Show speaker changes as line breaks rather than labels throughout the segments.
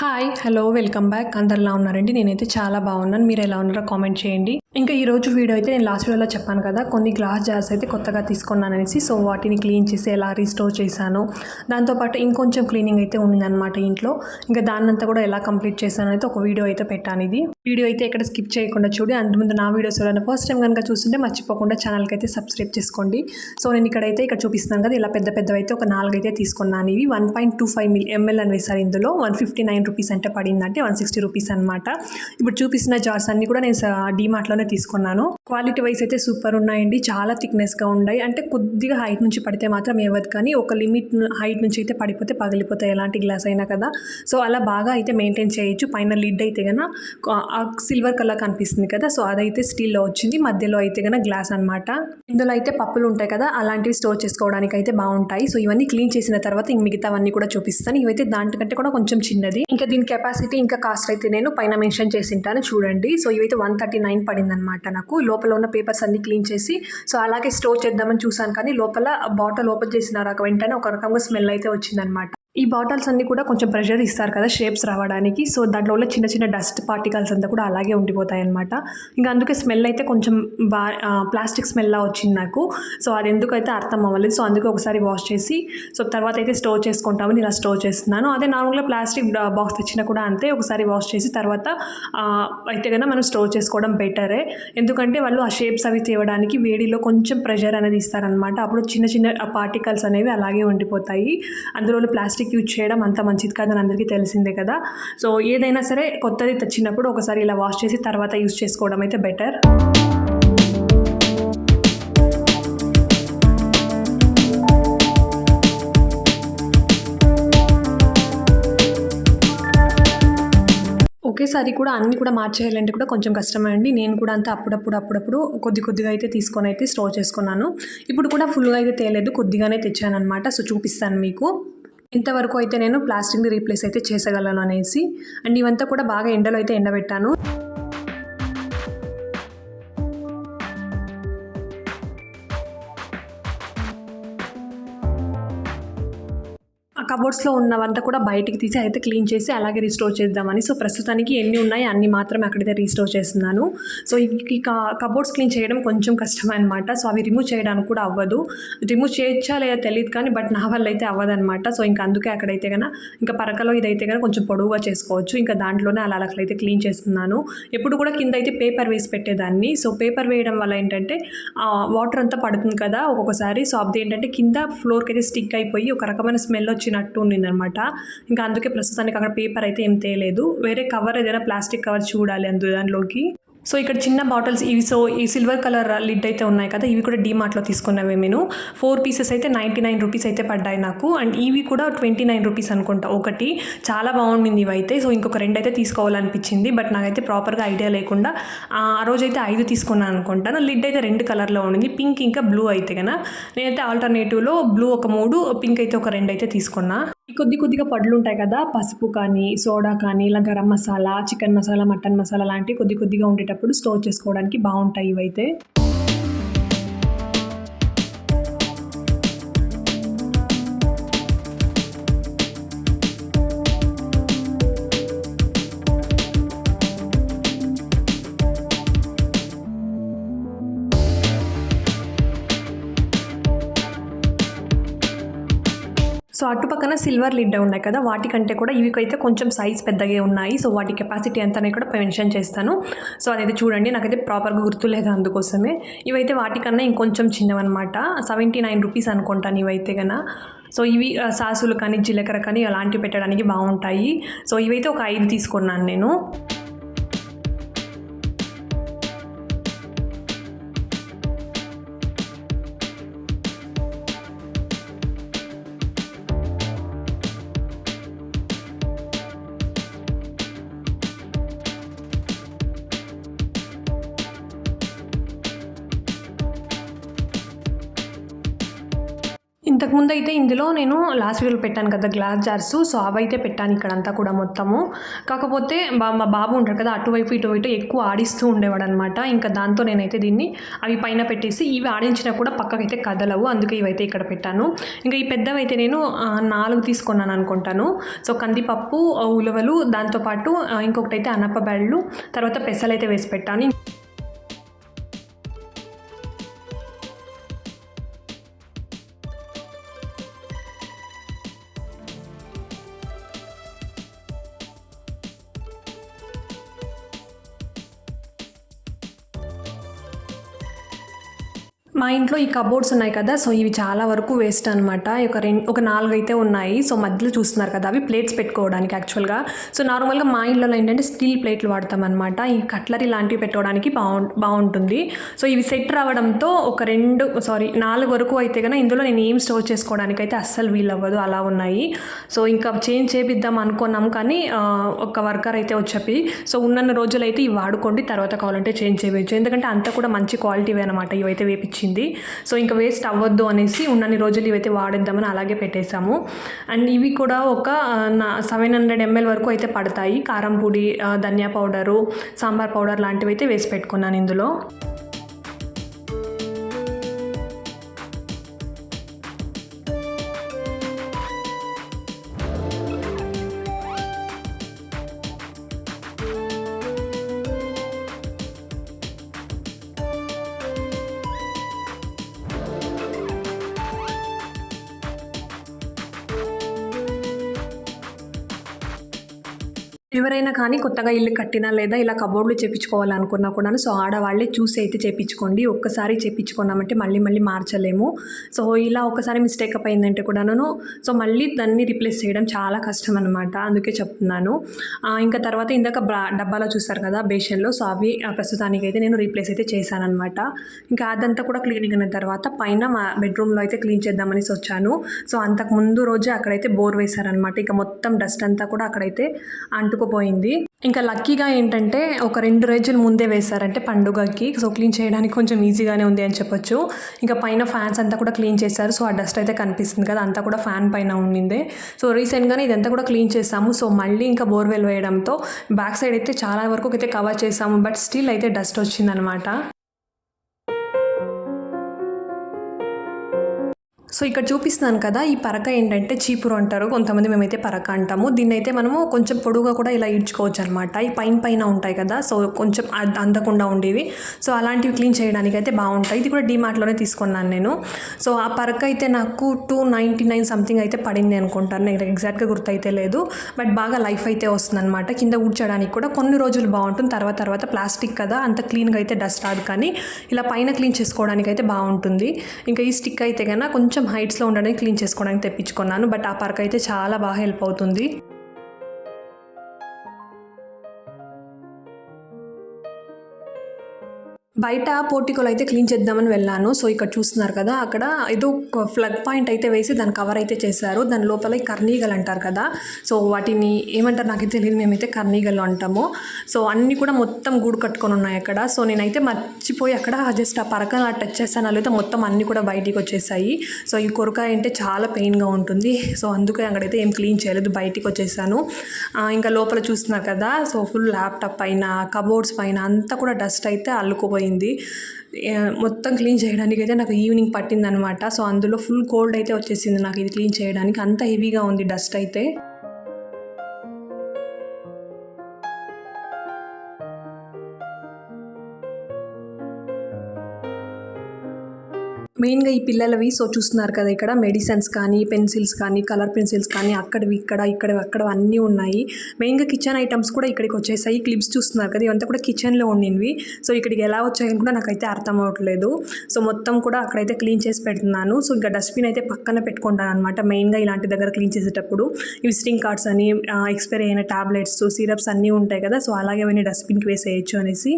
Hi hello welcome back అందరు ఎలా ఉన్నారండి? నేనైతే చాలా బాగున్నాను. మీరు ఎలా ఉన్నారో కామెంట్ చేయండి. ఇంకా ఈ రోజు వీడియో అయితే నేను లాస్ట్ వీడియోలో చెప్పాను కదా కొన్ని గ్లాస్ జార్స్ అయితే కొత్తగా తీసుకున్నాను అనేసి సో వాటిని క్లీన్ చేసి ఎలా రీస్టోర్ చేశాను. దాంతోపాటు ఇంకొంచెం క్లీనింగ్ అయితే ఉందన్నమాట ఇంట్లో. ఇంకా దాన్నంతా కూడా ఎలా కంప్లీట్ చేశాను అయితే ఒక వీడియో అయితే పెట్టాను ఇది. వీడియో అయితే ఎక్కడ స్కిప్ చేయకుండా చూడి అంత ముందు నా వీడియోస్ ఎవరైనా ఫస్ట్ టైం కనుక చూస్తుంటే మర్చిపోకుండా ఛానల్కి అయితే సబ్స్క్రైబ్ చేసుకోండి. సో నేను ఇక్కడైతే ఇక్కడ చూపిస్తున్నాను కదా ఇలా పెద్ద పెద్దవి అయితే ఒక నాలుగు అయితే తీసుకున్నాను. ఇవి one point two five mil ML అని వేశారు ఇందులో. వన్ ఫిఫ్టీ నైన్ రూపీస్ అంటే పడిందంటే వన్ సిక్స్టీ రూపీస్ అనమాట ఇప్పుడు చూపిస్తున్న జార్స్ అన్ని కూడా నేను డీమార్ట్లోనే తీసుకున్నాను. క్వాలిటీ వైస్ అయితే సూపర్ ఉన్నాయండి. చాలా థిక్నెస్గా ఉన్నాయి. అంటే కొద్దిగా హైట్ నుంచి పడితే మాత్రం ఏవద్దు కానీ ఒక లిమిట్ హైట్ నుంచి అయితే పడిపోతే పగిలిపోతాయి ఎలాంటి గ్లాస్ అయినా కదా. సో అలా బాగా అయితే మెయింటైన్ చేయొచ్చు. పైన లిడ్ అయితే కన్నా సిల్వర్ కలర్ కనిపిస్తుంది కదా సో అదైతే స్టీల్లో వచ్చింది. మధ్యలో అయితే కనుక గ్లాస్ అనమాట ఇందులో అయితే పప్పులు ఉంటాయి కదా అలాంటివి స్టోర్ చేసుకోవడానికి అయితే బాగుంటాయి. సో ఇవన్నీ క్లీన్ చేసిన తర్వాత ఇంక మిగతావన్నీ కూడా చూపిస్తాను. ఇవైతే దాంట్కంటే కూడా కొంచెం చిన్నది. ఇంకా దీని కెపాసిటీ ఇంకా కాస్ట్ అయితే నేను పైన మెన్షన్ చేసి ఉంటాను చూడండి. సో ఇవైతే వన్ థర్టీ నైన్ పడింది అనమాట నాకు. లోపల ఉన్న పేపర్స్ అన్ని క్లీన్ చేసి సో అలాగే స్టోర్ చేద్దామని చూసాను కానీ లోపల బాటిల్ ఓపెన్ చేసిన రక వెంటనే ఒక రకంగా స్మెల్ అయితే వచ్చిందనమాట ఈ బాటిల్స్ అన్ని కూడా కొంచెం ప్రెషర్ ఇస్తారు కదా షేప్స్ రావడానికి. సో దాంట్లో ఉన్న చిన్న చిన్న డస్ట్ పార్టికల్స్ అంతా కూడా అలాగే ఉండిపోతాయి అనమాట ఇంకా అందుకే స్మెల్ అయితే కొంచెం బా ప్లాస్టిక్ స్మెల్లా వచ్చింది నాకు. సో అది ఎందుకైతే అర్థం అవ్వలేదు. సో అందుకే ఒకసారి వాష్ చేసి సో తర్వాత అయితే స్టోర్ చేసుకుంటామని ఇలా స్టోర్ చేస్తున్నాను. అదే నార్మల్గా ప్లాస్టిక్ బాక్స్ తెచ్చినా కూడా అంతే. ఒకసారి వాష్ చేసి తర్వాత అయితే కన్నా మనం స్టోర్ చేసుకోవడం బెటరే. ఎందుకంటే వాళ్ళు ఆ షేప్స్ అవి తేవడానికి వేడిలో కొంచెం ప్రెషర్ అనేది ఇస్తారనమాట అప్పుడు చిన్న చిన్న పార్టికల్స్ అనేవి అలాగే ఉండిపోతాయి. అందులో ప్లాస్టిక్ యూజ్ చేయడం అంత మంచిది కాదని అందరికీ తెలిసిందే కదా. సో ఏదైనా సరే కొత్తది తెచ్చినప్పుడు ఒకసారి ఇలా వాష్ చేసి తర్వాత యూజ్ చేసుకోవడం అయితే బెటర్ ఒకేసారి కూడా అన్ని కూడా మార్చేయాలంటే కూడా కొంచెం కష్టమే అండి. నేను కూడా అంతా అప్పుడప్పుడు అప్పుడప్పుడు కొద్ది కొద్దిగా అయితే తీసుకొని అయితే స్టోర్ చేసుకున్నాను. ఇప్పుడు కూడా ఫుల్గా అయితే తేలేదు కొద్దిగానే తెచ్చాను అనమాట సో చూపిస్తాను మీకు. ఇంతవరకు అయితే నేను ప్లాస్టిక్ని రీప్లేస్ అయితే చేసగలను అనేసి అండ్ ఇవంతా కూడా బాగా ఎండలో అయితే ఎండబెట్టాను. కబోర్డ్స్లో ఉన్నవంతా కూడా బయటికి తీసి అయితే క్లీన్ చేసి అలాగే రీస్టోర్ చేద్దామని. సో ప్రస్తుతానికి ఎన్ని ఉన్నాయి అన్ని మాత్రమే అక్కడైతే రీస్టోర్ చేస్తున్నాను. సో ఈ- కబోర్డ్స్ క్లీన్ చేయడం కొంచెం కష్టం అనమాట సో అవి రిమూవ్ చేయడానికి కూడా అవ్వదు. రిమూవ్ చేయొచ్చా లేదా తెలియదు కానీ బట్ నా వల్ల అయితే అవ్వదనమాట సో ఇంకా అందుకే అక్కడైతే కన్నా ఇంకా పరకలో ఇదైతే కన్నా కొంచెం పొడవుగా చేసుకోవచ్చు. ఇంకా దాంట్లోనే అలా అలా అయితే క్లీన్ చేస్తున్నాను. ఎప్పుడు కూడా కింద అయితే పేపర్ వేసి పెట్టేదాన్ని. సో పేపర్ వేయడం వల్ల ఏంటంటే వాటర్ అంతా పడుతుంది కదా ఒక్కొక్కసారి. సో అది ఏంటంటే కింద ఫ్లోర్కి అయితే స్టిక్ అయిపోయి ఒక రకమైన స్మెల్ వచ్చినట్టు ఉండిందనమాట ఇంకా అందుకే ప్రస్తుతానికి అక్కడ పేపర్ అయితే ఏం తేలేదు. వేరే కవర్ ఏదైనా ప్లాస్టిక్ కవర్ చూడాలి అందు దానిలోకి సో ఇక్కడ చిన్న బాటిల్స్ ఇవి సో ఈ సిల్వర్ కలర్ లిడ్ అయితే ఉన్నాయి కదా ఇవి కూడా డీమార్ట్లో తీసుకున్నవే నేను ఫోర్ పీసెస్ అయితే నైంటీ నైన్ రూపీస్ అయితే పడ్డాయి నాకు. అండ్ ఇవి కూడా ట్వంటీ నైన్ రూపీస్ అనుకుంటా ఒకటి. చాలా బాగుండింది ఇవి అయితే. సో ఇంకొక రెండు అయితే తీసుకోవాలనిపించింది బట్ నాకైతే ప్రాపర్గా ఐడియా లేకుండా ఆ రోజైతే ఐదు తీసుకున్నాను అనుకుంటాను లిడ్ అయితే రెండు కలర్లో ఉండింది పింక్ ఇంకా బ్లూ అయితే కదా. నేనైతే ఆల్టర్నేటివ్లో బ్లూ ఒక మూడు పింక్ అయితే ఒక రెండు అయితే తీసుకున్నా. కొద్ది కొద్దిగా పళ్ళు ఉంటాయి కదా పసుపు కానీ సోడా కానీ ఇలా గరం మసాలా చికెన్ మసాలా మటన్ మసాలా లాంటివి కొద్ది కొద్దిగా ఉండేటప్పుడు స్టోర్ చేసుకోవడానికి బాగుంటాయి ఇవైతే. సో సిల్వర్ లిడ్ ఉన్నాయి కదా వాటికంటే కూడా ఇవికైతే కొంచెం సైజ్ పెద్దగా ఉన్నాయి. సో వాటి కెపాసిటీ ఎంత అనేది కూడా మెన్షన్ చేస్తాను. సో అదైతే చూడండి నాకైతే ప్రాపర్గా గుర్తులేదు అందుకోసమే. ఇవైతే వాటికన్నా ఇంకొంచెం చిన్నవన్నమాట. సెవెంటీ నైన్ రూపీస్ అనుకుంటాను ఇవైతే కన్నా సో ఇవి సాసులు కానీ జీలకర్ర కానీ అలాంటివి పెట్టడానికి బాగుంటాయి. సో ఇవైతే ఒక ఐదు తీసుకున్నాను నేను. ఇంతకుముందు అయితే ఇందులో నేను లాస్ట్ వీడియోలో పెట్టాను కదా గ్లాస్ జార్స్ సో అవైతే పెట్టాను ఇక్కడంతా కూడా మొత్తము. కాకపోతే బా మా బాబు ఉంటాడు కదా అటువైపు ఇటువైపు ఎక్కువ ఆడిస్తూ ఉండేవాడు అనమాట ఇంకా దాంతో నేనైతే దీన్ని అవి పైన పెట్టేసి ఇవి ఆడించినా కూడా పక్కకైతే కదలవు. అందుకే ఇవైతే ఇక్కడ పెట్టాను. ఇంకా ఈ పెద్దవైతే నేను నాలుగు తీసుకున్నాను అనుకుంటాను. సో కందిపప్పు ఉలవలు దాంతోపాటు ఇంకొకటైతే ఇంకొకటి అయితే అనప బెళ్ళు తర్వాత పెసలు అయితే వేసి పెట్టాను. మా ఇంట్లో ఈ కబోర్డ్స్ ఉన్నాయి కదా సో ఇవి చాలా వరకు వేస్ట్ అనమాట ఒక రెండు ఒక నాలుగు అయితే ఉన్నాయి. సో మధ్యలో చూస్తున్నారు కదా అవి ప్లేట్స్ పెట్టుకోవడానికి యాక్చువల్గా సో నార్మల్గా మా ఇంట్లో ఏంటంటే స్టీల్ ప్లేట్లు వాడతాం అనమాట ఈ కట్లరీ లాంటివి పెట్టుకోవడానికి బాగు బాగుంటుంది సో ఇవి సెట్ రావడంతో ఒక రెండు సారీ నాలుగు వరకు అయితే కనుక ఇందులో నేను ఏం స్టోర్ చేసుకోవడానికి అయితే అస్సలు వీలవ్వదు. అలా ఉన్నాయి. సో ఇంకా చేంజ్ చేపిద్దాం అనుకున్నాం కానీ ఒక వర్కర్ అయితే వచ్చి సో ఉన్న రోజులైతే ఇవి వాడుకోండి తర్వాత కావాలంటే చేంజ్ చేయవచ్చు. ఎందుకంటే అంతా కూడా మంచి క్వాలిటీవే అనమాట ఇవైతే వేపించి వచ్చింది. సో ఇంకా వేస్ట్ అవ్వద్దు అనేసి ఉన్నన్ని రోజులు ఇవైతే వాడేద్దామని అలాగే పెట్టేశాము. అండ్ ఇవి కూడా ఒక సెవెన్ హండ్రెడ్ ఎంఎల్ వరకు అయితే పడతాయి. కారం పొడి ధనియా పౌడరు సాంబార్ పౌడర్ లాంటివి అయితే వేసి పెట్టుకున్నాను ఇందులో. ఎవరైనా కానీ కొత్తగా ఇల్లు కట్టినా లేదా ఇలా కబోర్డ్లు చేపించుకోవాలనుకున్నా కూడా సో ఆడవాళ్ళే చూసి అయితే చేపించుకోండి. ఒక్కసారి చేపించుకున్నామంటే మళ్ళీ మళ్ళీ మార్చలేము. సో ఇలా ఒక్కసారి మిస్టేక్ అప్ అయిందంటే కూడాను సో మళ్ళీ దాన్ని రిప్లేస్ చేయడం చాలా కష్టం అనమాట అందుకే చెప్తున్నాను. ఇంకా తర్వాత ఇందాక బ్రా- డబ్బాలో చూస్తారు కదా బేషన్లో. సో అవి ప్రస్తుతానికైతే ప్రస్తుతానికి అయితే నేను రీప్లేస్ అయితే చేశానమాట ఇంకా అదంతా కూడా క్లీనింగ్ అయిన తర్వాత పైన మా బెడ్రూమ్లో అయితే క్లీన్ చేద్దామనేసి వచ్చాను. సో అంతకు ముందు రోజే అక్కడైతే బోర్ వేశారనమాట ఇక మొత్తం డస్ట్ అంతా కూడా అక్కడైతే అంటుకుపోయింది ఇంకా లక్కీగా ఏంటంటే ఒక రెండు రోజులు ముందే వేశారంటే పండుగకి. సో క్లీన్ చేయడానికి కొంచెం ఈజీగానే ఉంది అని చెప్పొచ్చు. ఇంకా పైన ఫ్యాన్స్ అంతా కూడా క్లీన్ చేశారు. సో ఆ డస్ట్ అయితే కనిపిస్తుంది కదా అంతా కూడా ఫ్యాన్ పైన ఉండిందే. సో రీసెంట్గానే ఇదంతా కూడా క్లీన్ చేసాము సో మళ్ళీ ఇంకా బోర్వెల్ వేయడంతో బ్యాక్ సైడ్ అయితే చాలా వరకు అయితే కవర్ చేసాము బట్ స్టిల్ అయితే డస్ట్ వచ్చిందనమాట. సో ఇక్కడ చూపిస్తున్నాను కదా ఈ పరక ఏంటంటే చీపురు అంటారు. కొంతమంది మేమైతే పరక అంటాము. దీన్ని అయితే మనము కొంచెం పొడుగా కూడా ఇలా ఈడ్చుకోవచ్చు అనమాట ఈ పైన పైన ఉంటాయి కదా సో కొంచెం అందకుండా ఉండేవి. సో అలాంటివి క్లీన్ చేయడానికి అయితే బాగుంటాయి. ఇది కూడా డీమార్ట్లోనే తీసుకున్నాను నేను. సో ఆ పరక అయితే నాకు టూ నైంటీ నైన్ సంథింగ్ అయితే పడింది అనుకుంటాను. నేను ఎగ్జాక్ట్గా గుర్తయితే లేదు. బట్ బాగా లైఫ్ అయితే వస్తుంది అనమాట కింద ఊడ్చడానికి కూడా కొన్ని రోజులు బాగుంటుంది. తర్వాత తర్వాత ప్లాస్టిక్ కదా అంత క్లీన్గా అయితే డస్ట్ రాదు కానీ ఇలా పైన క్లీన్ చేసుకోవడానికి అయితే బాగుంటుంది. ఇంకా ఈ స్టిక్ అయితే కన్నా కొంచెం కొంచెం హైట్స్లో ఉండడానికి క్లీన్ చేసుకోవడానికి తెప్పించుకున్నాను బట్ ఆ పరక అయితే చాలా బాగా హెల్ప్ అవుతుంది. బయట పోర్టికోలు అయితే క్లీన్ చేద్దామని వెళ్ళాను. సో ఇక్కడ చూస్తున్నారు కదా అక్కడ ఏదో ఫ్లగ్ పాయింట్ అయితే వేసి దాని కవర్ అయితే చేశారు. దాని లోపల కర్నీగలు అంటారు కదా సో వాటిని ఏమంటారు నాకు తెలియదు. మేమైతే కర్నీగలు అంటాము. సో అన్నీ కూడా మొత్తం గూడు కట్టుకొని ఉన్నాయి అక్కడ. సో నేనైతే మర్చిపోయి అక్కడ జస్ట్ ఆ పరకలు అలా టచ్ చేశాను. అయితే మొత్తం అన్నీ కూడా బయటికి వచ్చేసాయి. సో ఈ కొరకాయ అంటే చాలా పెయిన్గా ఉంటుంది. సో అందుకే అక్కడైతే ఏం క్లీన్ చేయలేదు బయటికి వచ్చేసాను. ఇంకా లోపల చూస్తున్నారు కదా సో ఫుల్ ల్యాప్టాప్ పైన కబోర్డ్స్ పైన అంతా కూడా డస్ట్ అయితే అల్లుకుపోయింది. అయిపోయింది. మొత్తం క్లీన్ చేయడానికి అయితే నాకు ఈవినింగ్ పట్టిందనమాట. సో అందులో ఫుల్ కోల్డ్ అయితే వచ్చేసింది నాకు ఇది క్లీన్ చేయడానికి. అంత హెవీగా ఉంది డస్ట్ అయితే. మెయిన్గా ఈ పిల్లలవి సో చూస్తున్నారు కదా ఇక్కడ మెడిసిన్స్ కానీ పెన్సిల్స్ కానీ కలర్ పెన్సిల్స్ కానీ అక్కడవి ఇక్కడ ఇక్కడ అక్కడ అన్నీ ఉన్నాయి. మెయిన్గా కిచెన్ ఐటమ్స్ కూడా ఇక్కడికి వచ్చేసాయి. క్లిప్స్ చూస్తున్నారు కదా ఇవంతా కూడా కిచెన్లో ఉండినవి. సో ఇక్కడికి ఎలా వచ్చాయని కూడా నాకైతే అర్థం అవ్వట్లేదు. సో మొత్తం కూడా అక్కడైతే క్లీన్ చేసి పెడుతున్నాను. సో ఇంకా డస్ట్బిన్ అయితే పక్కన పెట్టుకుంటాను అనమాట మెయిన్గా ఇలాంటి దగ్గర క్లీన్ చేసేటప్పుడు విజిటింగ్ కార్డ్స్ అని ఎక్స్పైర్ అయిన టాబ్లెట్స్ సిరప్స్ అన్నీ ఉంటాయి కదా సో అలాగే అవన్నీ డస్ట్బిన్కి వేసేయచ్చు అనేసి.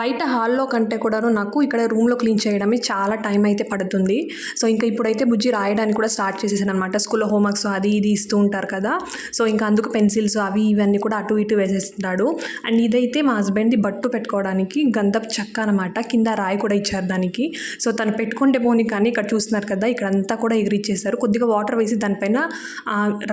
బయట హాల్లో కంటే కూడాను నాకు ఇక్కడ రూమ్లో క్లీన్ చేయడమే చాలా టైం అయితే పడుతుంది. సో ఇంకా ఇప్పుడైతే బుజ్జి రాయడానికి కూడా స్టార్ట్ చేసేసాను అనమాట స్కూల్లో హోంవర్క్స్ అది ఇది ఇస్తూ ఉంటారు కదా. సో ఇంకా అందుకు పెన్సిల్స్ అవి ఇవన్నీ కూడా అటు ఇటు వేసేస్తున్నాడు. అండ్ ఇదైతే మా హస్బెండ్ది బట్టు పెట్టుకోవడానికి గంధపు చెక్క అనమాట కింద రాయి కూడా ఇచ్చారు దానికి. సో తను పెట్టుకుంటే పోనీ కానీ ఇక్కడ చూస్తున్నారు కదా ఇక్కడ అంతా కూడా ఎగిరిచ్చేసారు. కొద్దిగా వాటర్ వేసి దానిపైన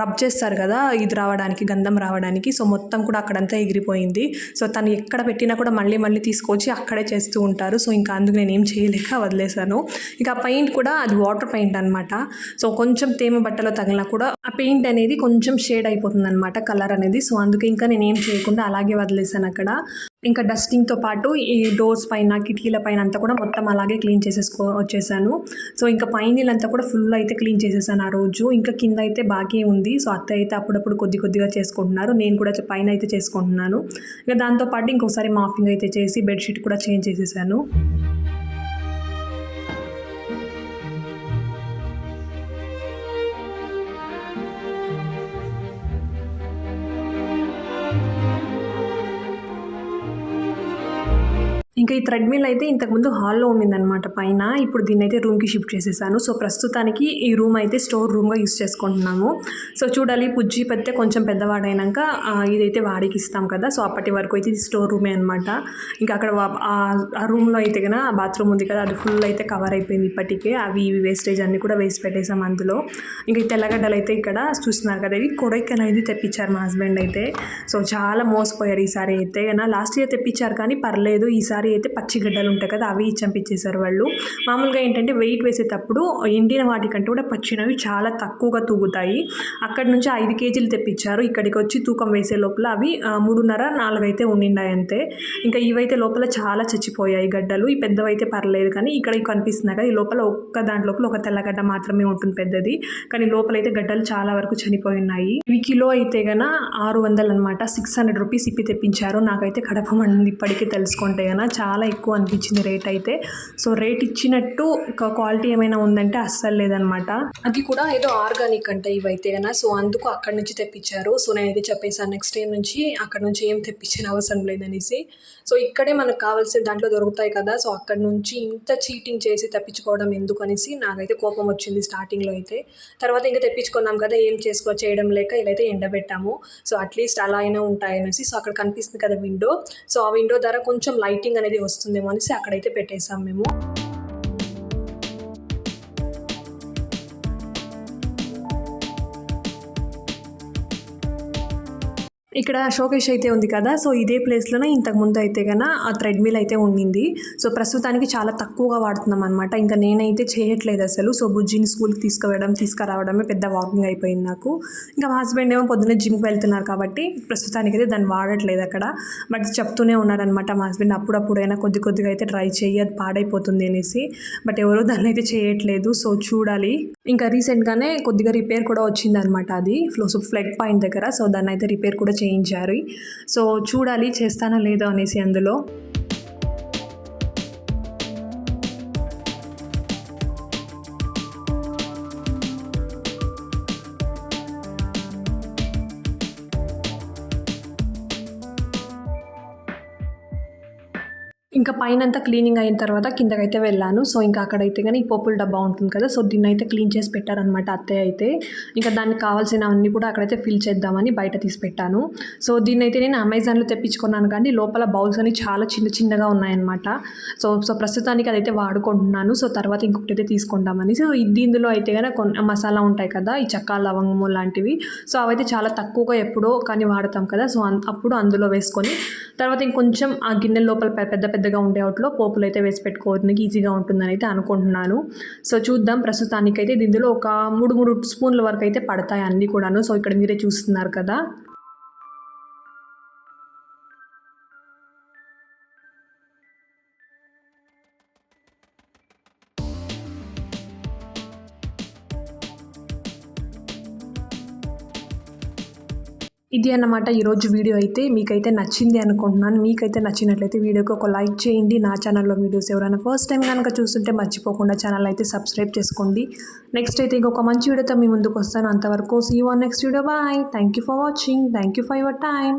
రబ్ చేస్తారు కదా ఇది రావడానికి గంధం రావడానికి. సో మొత్తం కూడా అక్కడంతా ఎగిరిపోయింది. సో తను ఎక్కడ పెట్టినా కూడా మళ్ళీ మళ్ళీ తీసుకొచ్చి అక్కడే చేస్తూ ఉంటారు. సో ఇంకా అందుకు నేను ఏం చేయలేక వదిలేశాను. ఇంకా పెయింట్ కూడా అది వాటర్ పెయింట్ అనమాట సో కొంచెం తేమ బట్టలో తగిలినా కూడా ఆ పెయింట్ అనేది కొంచెం షేడ్ అయిపోతుంది అనమాట కలర్ అనేది. సో అందుకే ఇంకా నేను ఏం చేయకుండా అలాగే వదిలేశాను అక్కడ. ఇంకా డస్టింగ్తో పాటు ఈ డోర్స్ పైన కిటికీల పైన అంతా కూడా మొత్తం అలాగే క్లీన్ చేసేసుకో వచ్చేసాను. సో ఇంకా పైన అంతా కూడా ఫుల్ అయితే క్లీన్ చేసేసాను ఆ రోజు. ఇంకా కింద అయితే బాకీ ఉంది. సో అత్త అయితే అప్పుడప్పుడు కొద్ది కొద్దిగా చేసుకుంటున్నారు. నేను కూడా పైన అయితే చేసుకుంటున్నాను. ఇక దాంతోపాటు ఇంకోసారి మాఫింగ్ అయితే చేసి బెడ్షీట్ కూడా చేంజ్ చేసేసాను. ఇంకా ఈ థ్రెడ్మిల్ అయితే ఇంతకుముందు హాల్లో ఉండిందనమాట పైన. ఇప్పుడు దీన్ని అయితే రూమ్కి షిఫ్ట్ చేసేసాను. సో ప్రస్తుతానికి ఈ రూమ్ అయితే స్టోర్ రూమ్గా యూస్ చేసుకుంటున్నాము. సో చూడాలి పుజ్జి పెద్ద కొంచెం పెద్దవాడైనాక ఇదైతే వాడికి ఇస్తాం కదా. సో అప్పటి వరకు అయితే ఇది స్టోర్ రూమే అనమాట ఇంకా అక్కడ ఆ- రూమ్లో అయితే కన్నా బాత్రూమ్ ఉంది కదా అది ఫుల్ అయితే కవర్ అయిపోయింది ఇప్పటికే. అవి ఇవి వేస్టేజ్ అన్ని కూడా వేసి పెట్టేసాం అందులో. ఇంకా ఈ తెల్లగడ్డలు అయితే ఇక్కడ చూస్తున్నారు కదా ఇవి కొడైకెన్ అనేది తెప్పించారు మా హస్బెండ్ అయితే. సో చాలా మోసపోయారు ఈసారి అయితే. లాస్ట్ ఇయర్ తెప్పించారు కానీ పర్లేదు ఈసారి అయితే పచ్చి గడ్డలు ఉంటాయి కదా అవి చంపించేశారు వాళ్ళు. మామూలుగా ఏంటంటే వెయిట్ వేసేటప్పుడు ఎండిన వాటికంటే కూడా పచ్చినవి చాలా తక్కువగా తూగుతాయి. అక్కడ నుంచి ఐదు కేజీలు తెప్పించారు. ఇక్కడికి వచ్చి తూకం వేసే లోపల అవి మూడున్నర నాలుగు అయితే ఉండిండాయి అంతే. ఇంకా ఇవైతే లోపల చాలా చచ్చిపోయాయి గడ్డలు. ఈ పెద్దవైతే పర్లేదు కానీ ఇక్కడ కనిపిస్తుంది కనిపిస్తున్నాయి కదా ఈ లోపల ఒక్క దాంట్ లోపల ఒక తెల్లగడ్డ మాత్రమే ఉంటుంది పెద్దది. కానీ లోపల అయితే గడ్డలు చాలా వరకు చనిపోయి ఉన్నాయి. ఇవి కిలో అయితే గన ఆరు వందలు అనమాట సిక్స్ హండ్రెడ్ రూపీస్ ఇప్పి తెప్పించారు. నాకైతే కడప మండింది ఇప్పటికీ తెలుసుకుంటే గన చాలా ఎక్కువ అనిపించింది రేట్ అయితే. సో రేట్ ఇచ్చినట్టు క్వాలిటీ ఏమైనా ఉందంటే అస్సలు లేదనమాట. అది కూడా ఏదో ఆర్గానిక్ అంటే ఇవైతే గన సో అందుకు అక్కడ నుంచి తెప్పించారు. సో నేనైతే చెప్పేసాను నెక్స్ట్ టైం నుంచి అక్కడ నుంచి ఏం తెప్పించిన అవసరం లేదనేసి. సో ఇక్కడే మనకు కావాల్సిన దాంట్లో దొరుకుతాయి కదా. సో అక్కడ నుంచి ఇంత చీటింగ్ చేసి తెప్పించుకోవడం ఎందుకు అనేసి నాకైతే కోపం వచ్చింది స్టార్టింగ్లో అయితే. తర్వాత ఇంకా తెప్పించుకున్నాం కదా ఏం చేసుకో చేయడం లేక ఇలా అయితే ఎండబెట్టాము. సో అట్లీస్ట్ అలా అయినా ఉంటాయనేసి. సో అక్కడ కనిపిస్తుంది కదా విండో సో ఆ విండో ద్వారా కొంచెం లైటింగ్ అనేది వస్తుందేమో అనేసి అక్కడైతే పెట్టేసాం మేము. ఇక్కడ షోకేష్ అయితే ఉంది కదా సో ఇదే ప్లేస్లోనే ఇంతకు ముందు అయితే కన్నా ఆ థ్రెడ్మిల్ అయితే ఉండింది. సో ప్రస్తుతానికి చాలా తక్కువగా వాడుతున్నాం అనమాట ఇంకా నేనైతే చేయట్లేదు అసలు. సో బుజ్జిని స్కూల్కి తీసుకువెళ్ళడం తీసుకురావడమే పెద్ద వాకింగ్ అయిపోయింది నాకు. ఇంకా మా హస్బెండ్ ఏమో పొద్దున్నే జిమ్కి వెళ్తున్నారు కాబట్టి ప్రస్తుతానికి అయితే దాన్ని వాడట్లేదు అక్కడ. బట్ చెప్తూనే ఉన్నారనమాట మా హస్బెండ్ అప్పుడప్పుడైనా కొద్ది కొద్దిగా అయితే ట్రై చేయి అది పాడైపోతుంది అనేసి. బట్ ఎవరూ దాన్ని అయితే చేయట్లేదు. సో చూడాలి. ఇంకా రీసెంట్గానే కొద్దిగా రిపేర్ కూడా వచ్చిందనమాట అది ఫ్లో ఫ్లడ్ పాయింట్ దగ్గర. సో దాన్ని అయితే రిపేర్ కూడా చేయించారు. సో చూడాలి చేస్తానో లేదో అనేసి అందులో. ఇంకా పైన అంతా క్లీనింగ్ అయిన తర్వాత కిందకైతే వెళ్ళాను. సో ఇంకా అక్కడైతే కానీ ఈ పప్పుల డబ్బా ఉంటుంది కదా సో దీన్ని అయితే క్లీన్ చేసి పెట్టారనమాట అత్తయ్య అయితే. ఇంకా దానికి కావాల్సినవన్నీ కూడా అక్కడైతే ఫిల్ చేద్దామని బయట తీసి పెట్టాను. సో దీన్ని అయితే నేను అమెజాన్లో తెప్పించుకున్నాను. కానీ లోపల బౌల్స్ అని చాలా చిన్న చిన్నగా ఉన్నాయన్నమాట. సో సో ప్రస్తుతానికి అదైతే వాడుకుంటున్నాను. సో తర్వాత ఇంకొకటి అయితే తీసుకుంటామని సో ఇది ఇందులో అయితే కనుక కొన్ని మసాలా ఉంటాయి కదా ఈ చక్కా లవంగము లాంటివి. సో అవైతే చాలా తక్కువగా ఎప్పుడో కానీ వాడతాం కదా సో అప్పుడు అందులో వేసుకొని తర్వాత ఇంకొంచెం ఆ గిన్నె లోపల పెద్ద పెద్ద పెద్దగా ఉండే అవుట్లో పోపులు అయితే వేసి పెట్టుకోవడానికి ఈజీగా ఉంటుందని అయితే అనుకుంటున్నాను. సో చూద్దాం. ప్రస్తుతానికైతే ఇందులో ఒక మూడు మూడు స్పూన్ల వరకు అయితే పడతాయి అన్నీ కూడాను. సో ఇక్కడ మీరే చూస్తున్నారు కదా. ఇది అన్నమాట ఈరోజు వీడియో అయితే మీకైతే నచ్చింది అనుకుంటున్నాను. మీకైతే నచ్చినట్లయితే వీడియోకి ఒక లైక్ చేయండి. నా ఛానల్లో వీడియోస్ ఎవరైనా ఫస్ట్ టైం కనుక చూస్తుంటే మర్చిపోకుండా ఛానల్ అయితే సబ్స్క్రైబ్ చేసుకోండి. నెక్స్ట్ అయితే ఇంకొక మంచి వీడియోతో మీ ముందుకు వస్తాను. అంతవరకు see one next video bye thank you for watching thank you for your time